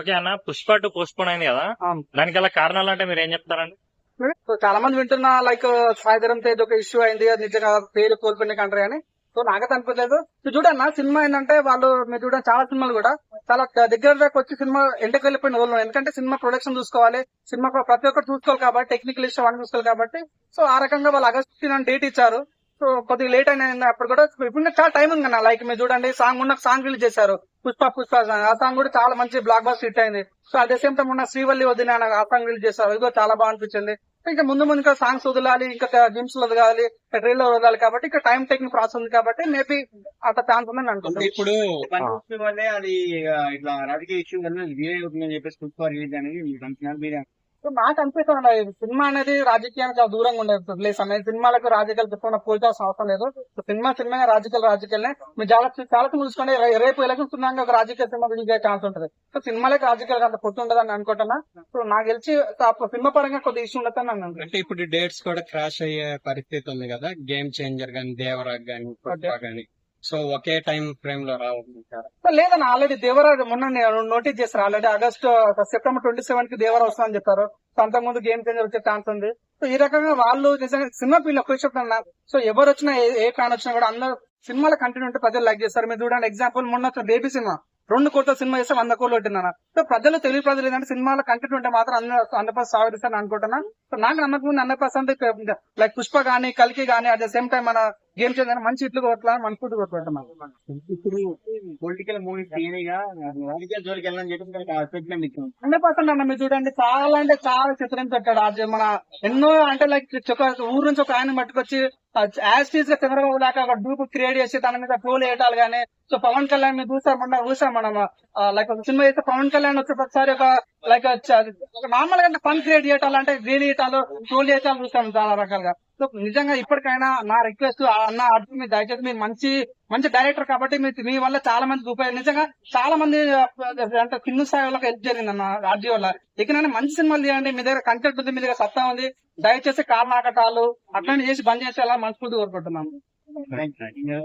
Okay అన్న Pushpa two post phone అయింది కదా. దానికి గల కారణాలు అంటే మీరు ఏం చెప్తారండి? చాలా మంది వింటున్నా లైక్ సాయిధరం తేజ్ ఒక ఇష్యూ అయింది అది నిజంగా పేరు కోల్పోయిన కంట్రీ అని సో నాకైతే అనిపించలేదు. చూడండి నా సినిమా ఏంటంటే వాళ్ళు మీరు చూడండి చాలా సినిమాలు కూడా చాలా దగ్గర దాకా వచ్చి సినిమా ఎంటకు వెళ్ళిపోయిన వాళ్ళు ఎందుకంటే సినిమా ప్రొడక్షన్ చూసుకోవాలి సినిమా ప్రతి ఒక్కరు చూసుకోవాలి కాబట్టి టెక్నికల్ ఇష్యూ అని చూసుకోవాలి కాబట్టి సో ఆ రకంగా వాళ్ళు ఆగస్ట్ డేట్ ఇచ్చారు. సో కొద్దిగా లేట్ అయిన అప్పుడు కూడా ఇప్పుడు చాలా టైం ఉంది కదా లైక్ మీరు చూడండి సాంగ్ ఉన్న సాంగ్ రిలీజ్ చేశారు. పుష్ప పుష్ప సాంగ్ ఆ సాంగ్ కూడా చాలా మంచి బ్లాక్ బాస్ హిట్ అయింది. సో అదే సేమ్ టైం ఉన్న శ్రీవల్లి వదిన ఆ సాంగ్ రిలీజ్ చేశారు. అది కూడా చాలా బాగా అనిపించింది. ఇంకా ముందు ముందు ఇంకా సాంగ్స్ వదలాలి ఇంకా జిమ్స్లో వదలాలి ట్రైలర్ వదలాలి కాబట్టి ఇంకా టైం టేకింగ్ ప్రాసెస్ ఉంది కాబట్టి మేబీ అంత ఛాన్స్ ఉందని అనుకుంటున్నాను. ఇప్పుడు అది ఇట్లా రాజకీయ ఇష్యూ వల్ల చెప్పేసి పుష్ప రిలీజ్ అనేది నాకు అనిపిస్తుంది? సినిమా అనేది రాజకీయానికి చాలా దూరంగా ఉండేది. ప్లేస్ అనేది సినిమాలకు రాజకీయాలు చెప్పకుండా పోల్చాల్సిన అవసరం లేదు. సో సినిమా సినిమా రాజకీయాలు రాజకీయాలనే మీరు చాలా చాలా చూసుకోండి. రేపు ఎలక్షన్స్ ఉన్నాక ఒక రాజకీయ సినిమా రిలీజ్ అయ్యే ఛాన్స్ ఉంటుంది. సో సినిమాలకు రాజకీయాలకు అంత పొత్తు ఉండదని అనుకుంటున్నా. సో నాకు తెలిసి సినిమా పరంగా కొద్దిగా ఇష్యూ ఉండదని నేను అనుకుంటున్నాను అంటే ఇప్పుడు డేట్స్ కూడా క్రాష్ అయ్యే పరిస్థితి ఉంది కదా. గేమ్ చేంజర్ గాని దేవరాగ్ గాని గాని. సో ఒకే టైం ఫ్రేమ్లో రావాలంటారు లేదన్న ఆల్రెడీ దేవరాజు మొన్న నేను నోటీస్ చేశారు ఆల్రెడీ ఆగస్ట్ సెప్టెంబర్ ట్వంటీ సెవెన్కి దేవరా వస్తుందని చెప్పారు. సో అంతకుముందు గేమ్ చేంజర్ వచ్చే ఛాన్స్ ఉంది. సో ఈ రకంగా వాళ్ళు నిజంగా సినిమా పిల్లలు ఎక్కువ చెప్తున్నా సో ఎవరు వచ్చినా ఏ- ఫ్యాన్ వచ్చినా కూడా అందరూ సినిమాల కంటెంట్ ఉంటే ప్రజలు లైక్ చేస్తారు. మీరు చూడండి ఎగ్జాంపుల్ మొన్న వచ్చిన బేబీ సినిమా. రెండు కోట్ల సినిమా చేస్తే వంద కోట్లు పెట్టిందన్న సో ప్రజలు తెలుగు ప్రజలు ఏంటంటే సినిమాల కంటెంట్ ఉంటే మాత్రం అందరూ హండ్రెడ్ పర్సెంట్ సాగుతారని అనుకుంటున్నా సో నాకు నమ్మకం ఉంది హండ్రెడ్ పర్సెంట్ లైక్ పుష్ప గానీ కల్కి గానీ అట్ ద సేమ్ టైం మన గేమ్ చేంజర్ మంచి ఇట్లు కొట్టాలని మనస్ఫూర్తి కొట్టుకుంటున్నాం ఇప్పుడు పొలిటికల్ తీయనిగా రాజకీయ జోలికి వెళ్ళని ఇచ్చాం. హండ్రెడ్ పర్సెంట్ అన్న మీరు చూడండి చాలా అంటే చాలా చిత్రం పెట్టాడు. అది మన ఎన్నో అంటే లైక్ ఊరు నుంచి ఒక ఆయన పట్టుకొచ్చి యాజ్ టీజ్గా చంద్రబాబు లాగా ఒక డూప్ క్రియేట్ చేసి తన మీద ట్రోల్ వేయటాలు గానీ సో పవన్ కళ్యాణ్ మీరు చూసాం మొన్న చూసాం మనం లైక్ ఒక సినిమా చేస్తే పవన్ కళ్యాణ్ వచ్చి ఒకసారి ఒక లైక్ ఒక నార్మల్గా ఫన్ క్రియేట్ చేయటాలు అంటే రీల్ చేయటాలు ట్రోల్ చేయటాలు చూసాం చాలా రకాలుగా. సో నిజంగా ఇప్పటికైనా నా రిక్వెస్ట్ అన్న అర్జున్ మీరు దయచేసి మీరు మంచి మంచి డైరెక్టర్ కాబట్టి మీ మీ వల్ల చాలా మంది ఉపయోగం నిజంగా చాలా మంది అంటే కింద స్థాయి వాళ్ళకి హెల్ప్ జరిగింది అన్న ఆర్జీ వల్ల. ఇకనైనా మంచి సినిమాలు తీయండి మీ దగ్గర కంటెంట్ ఉంది మీ దగ్గర సత్తా ఉంది దయచేసి కారణాకటాలు అట్లాంటి చేసి బంద్ చేసేలా మనస్ఫూర్తి కోరుకుంటున్నాను థ్యాంక్ యూ